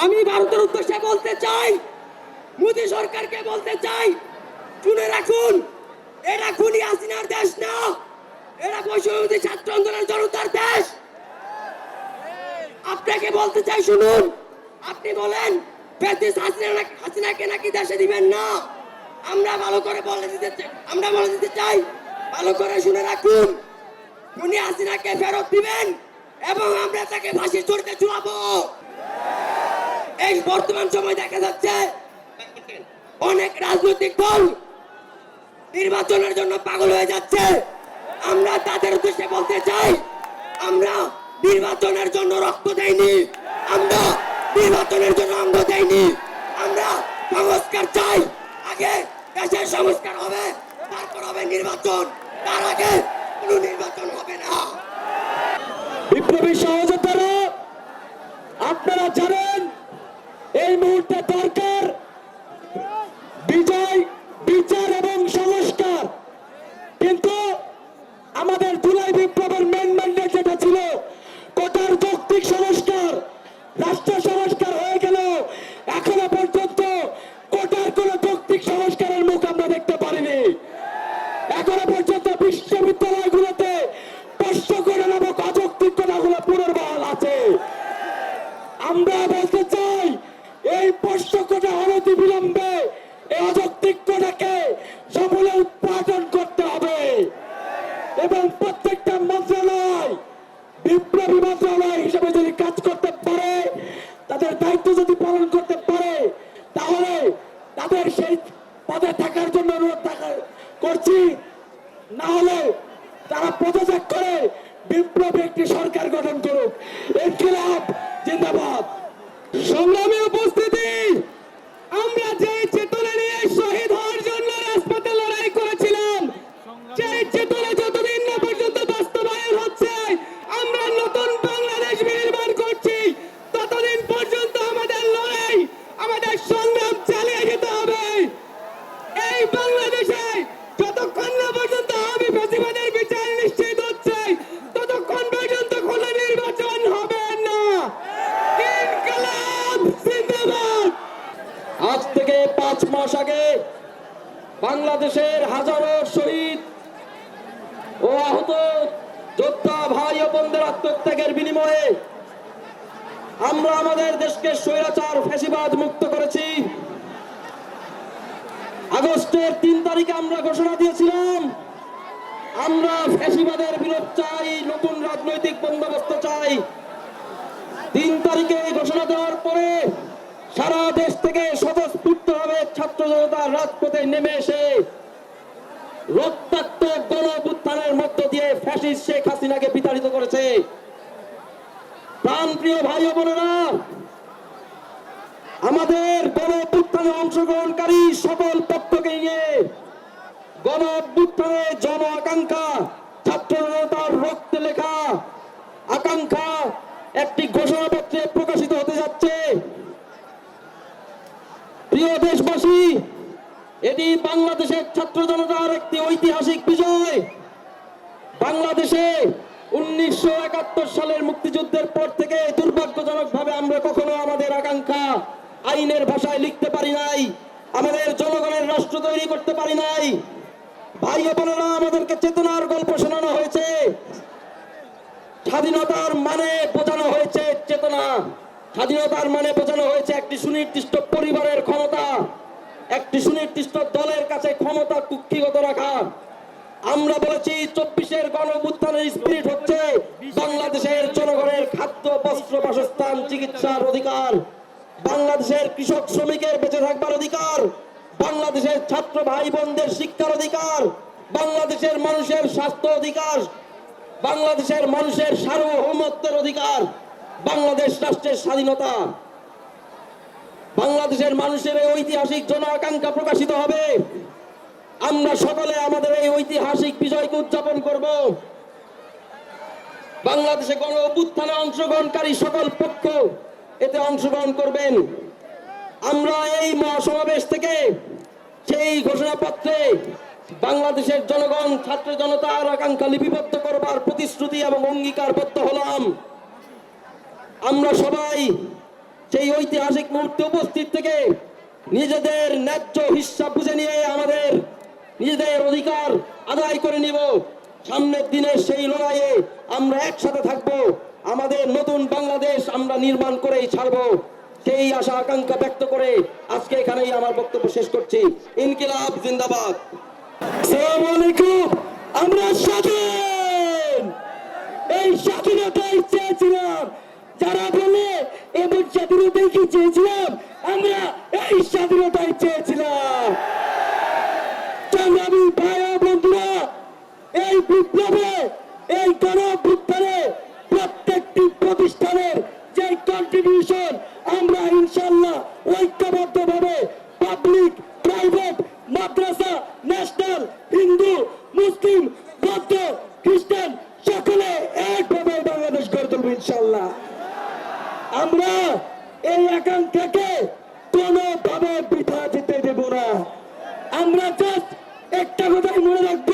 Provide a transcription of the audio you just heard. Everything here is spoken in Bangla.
আমি ভারতের উদ্দেশ্যে বলতে চাই, মোদী সরকারকে বলতে চাই, শুনে রাখুন এটা খুনি হাসিনার দেশ না এটা বৈষম্যবাদী ছাত্র আন্দোলনের জনতার দেশ। আপনাকে বলতে চাই, শুনুন, আপনি বলেন, ফেসিস হাসিনা নাকি- হাসিনাকে নাকি দেশে দিবেন না? আমরা ভালো করে বলে দিতে চাই আমরা বলে দিতে চাই, ভালো করে শুনে রাখুন, উনি হাসিনাকে ফেরত দিবেন এবং আমরা তাকে ফাঁসি চড়তে চুয়াবো এই বর্তমান সময় দেখা যাচ্ছে অনেক রাজনৈতিক দল নির্বাচনের জন্য পাগল হয়ে যাচ্ছে। আমরা তাদের উদ্দেশ্যে বলতে চাই, আমরা নির্বাচনের জন্য রক্ত দেইনি, আমরা নির্বাচনের জন্য অঙ্গ দেইনি। আমরা সংস্কার চাই, আগে দেশের সংস্কার হবে, তারপর হবে নির্বাচন, তার আগে কোনো নির্বাচন হবে না। বিপ্লবী সহযোদ্ধারা, আপনারা জানেন এই মুহূর্তে দরকার বিজয় বিচার এবং সংস্কার কিন্তু আমাদের জুলাই বিপ্লবের মেন ম্যান্ডেট যেটা ছিল কোটার যৌক্তিক সংস্কার রাষ্ট্র সংস্কার হয়ে গেল এখনও পর্যন্ত কোটার কোন যৌক্তিক সংস্কারের মুখ আমরা দেখতে পারিনি এখনও পর্যন্ত বিশ্ববিদ্যালয়গুলোতে প্রশ্ন করে নামক অযৌক্তিক কথাগুলো পুনর্বহাল আছে আমরা বলতে চাই এই প্রশ্ন কোটা অনতি বিলম্বে এই অযৌক্তিক কোটাকে সমূলে উৎপাদন করতে হবে এবং প্রত্যেকটা মন্ত্রণালয় বিপ্লবী মন্ত্রণালয় হিসেবে যদি কাজ করতে পারে তাদের দায়িত্ব যদি পালন করতে পারে তাহলে তাদের সেই পদে থাকার জন্য অনুরোধ থাকা- করছি না হলে তারা পদত্যাগ করে বিপ্লবী একটি সরকার গঠন করুক ইনকিলাব জিন্দাবাদ সংগ্রামী উপস্থিতি আমরা যে চেতনা নিয়ে শহীদ হওয়ার জন্য রাজপথে লড়াই করেছিলাম সেই চেতনা যতদিন না পর্যন্ত বাস্তবায়ন হচ্ছে আমরা নতুন বাংলাদেশ নির্মাণ করছি ততদিন পর্যন্ত আমাদের লড়াই আমাদের সংগ্রাম চালিয়ে যেতে হবে এই বাংলাদেশে যতক্ষণ না পর্যন্ত আমি ফেসিবাদের বিচার নিশ্চিত হচ্ছে ততক্ষণ পর্যন্ত কোনো নির্বাচন হবে না ইনকলাব জিন্দাবাদ আজ থেকে পাঁচ মাস আগে বাংলাদেশের হাজারো শহীদ ও আহত যোদ্ধা ভাই ও বোনদের আত্মত্যাগের বিনিময়ে আমরা আমাদের দেশকে স্বৈরাচার, ফ্যাসিবাদ মুক্ত করেছি। আগস্টের তিন তারিখে আমরা ঘোষণা দিয়েছিলাম, আমরা ফ্যাসিবাদের বিরোধ চাই, নতুন রাজনৈতিক বন্দোবস্ত চাই। তিন তারিখে ঘোষণা দেওয়ার পরে সারা দেশ থেকে স্বতঃস্ফূর্ত ভাবে ছাত্র জনতা রাজপথে নেমে এসে রক্তাক্ত গণ মধ্য দিয়ে ফ্যাসিস্ট শেখ হাসিনাকে বিতাড়িত করেছে। প্রাণপ্রিয় ভাই বোনেরা, আমাদের গণ অভ্যুত্থানে অংশগ্রহণকারী সকল পক্ষকে নিয়ে গণ অভ্যুত্থানে জন আকাঙ্ক্ষা ছাত্র জনতার রক্তে লেখা আকাঙ্ক্ষা একটি ঘোষণাপত্রে প্রকাশিত হতে যাচ্ছে প্রিয় দেশবাসী এটি বাংলাদেশের ছাত্র জনতার একটি ঐতিহাসিক বিজয়। বাংলাদেশে উনিশশো একাত্তর সালের মুক্তিযুদ্ধের পর থেকে দুর্ভাগ্যজনক ভাবে আমরা কখনো আমাদের আকাঙ্ক্ষা আইনের ভাষায় লিখতে পারি নাই, আমাদের জনগণের রাষ্ট্র তৈরি করতে পারি নাই। ভাই বোনেরা, আমাদেরকে চেতনার গল্প শোনানো হয়েছে। স্বাধীনতার মানে বোঝানো হয়েছে চেতনা। স্বাধীনতার মানে বোঝানো হয়েছে একটি সুনির্দিষ্ট পরিবারের ক্ষমতা। একটি সুনির্দিষ্ট দলের কাছে ক্ষমতা কুক্ষিগত রাখা। আমরা বলেছি, চব্বিশের গণ স্পিরিট হচ্ছে বাংলাদেশের জনগণের খাদ্য, বস্ত্র, বাসস্থান, চিকিৎসার অধিকার। বাংলাদেশের কৃষক শ্রমিকের বেঁচে থাকবার অধিকার। বাংলাদেশের ছাত্র ভাই বোনদের শিক্ষার অধিকার। বাংলাদেশের মানুষের স্বাস্থ্য অধিকার। বাংলাদেশের মানুষের সার্বভৌমত্বের অধিকার। বাংলাদেশ রাষ্ট্রের স্বাধীনতা। বাংলাদেশের মানুষের এই ঐতিহাসিক জন আকাঙ্ক্ষা প্রকাশিত হবে। আমরা সকলে আমাদের এই ঐতিহাসিক বিজয়কে উদযাপন করব। বাংলাদেশে গণ অভ্যুত্থানে অংশগ্রহণকারী সকল পক্ষ এতে অংশগ্রহণ করবেন। আমরা এই মহাসমাবেশ থেকে সেই ঘোষণাপত্রে বাংলাদেশের জনগণ, ছাত্র জনতার আকাঙ্ক্ষা লিপিবদ্ধ করবার প্রতিশ্রুতি এবং অঙ্গীকারবদ্ধ হলাম। আমরা সবাই সেই ঐতিহাসিক মুহূর্তে উপস্থিত থেকে নিজেদের ন্যায্য হিসাব বুঝে নিয়ে আমাদের নিজেদের অধিকার আদায় করে নিব। সামনের দিনের সেই লড়াইয়ে আমরা একসাথে থাকব। আমাদের নতুন বাংলাদেশ আমরা নির্মাণ করেই ছাড়বো। সেই আশা আকাঙ্ক্ষা ব্যক্ত করে আজকে এখানেই আমার বক্তব্য শেষ করছি। ইনকিলাব জিন্দাবাদ। আমরা স্বাধীন এই স্বাধীনতাই চেয়েছিলাম যারা বলে এমন দেখি চেয়েছিলাম, আমরা এই স্বাধীনতাই চেয়েছিলাম। সংগ্রামী ভাই বন্ধুরা, এই বিপ্লবে, এই গণঅভ্যুত্থানে প্রত্যেকটি প্রতিষ্ঠানের যে কন্ট্রিবিউশন আমরা ইনশাল্লাহ ঐক্যবদ্ধভাবে পাবলিক এই আকাঙ্ক্ষাকে কোনোভাবে বৃথা যেতে দেব না। আমরা জাস্ট একটা কথাই মনে রাখব